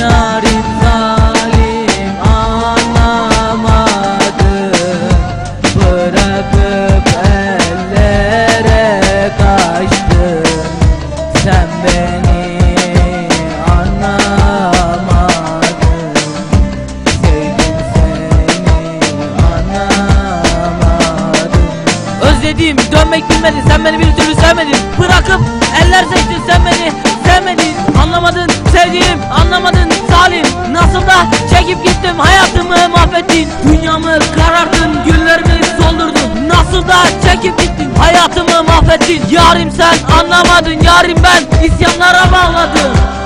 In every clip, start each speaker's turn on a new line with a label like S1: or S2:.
S1: Yarim zalim anlamadı Bırakıp ellere Sen beni anlamadın. Sevdim seni anlamadım. Özlediğim dönmek bilmedi Sen beni bir türlü sevmedin. Bırakıp eller seçtin. Sen beni sevmedin. Anlamadın sevdiğim anlamadın. Nasıl da çekip gittim hayatımı mahvettin. Dünyamı kararttın günlerimi soldurdun Nasıl da çekip gittin hayatımı mahvettin. Yarim sen anlamadın yarim ben isyanlara bağladım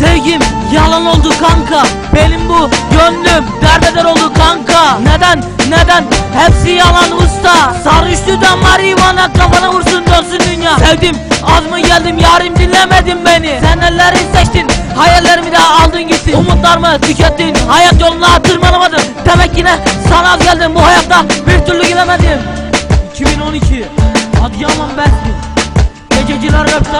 S1: sevgim yalan oldu kanka. Benim bu gönlüm derbeder oldu kanka. Neden, neden? Hepsi yalan usta. Sarıştıdan marivana kafana vursun dönsün dünya. Sevdim az mı geldim yarim dinlemedin beni. Sen elleri seçtin hayallerimi de aldın gittin. Umutlarımı tükettin hayat yoluna tırmanamadın. Demek yine sana az geldim bu hayatta bir türlü gidemedim. 2012 Adıyaman Besmi Gececiler Rap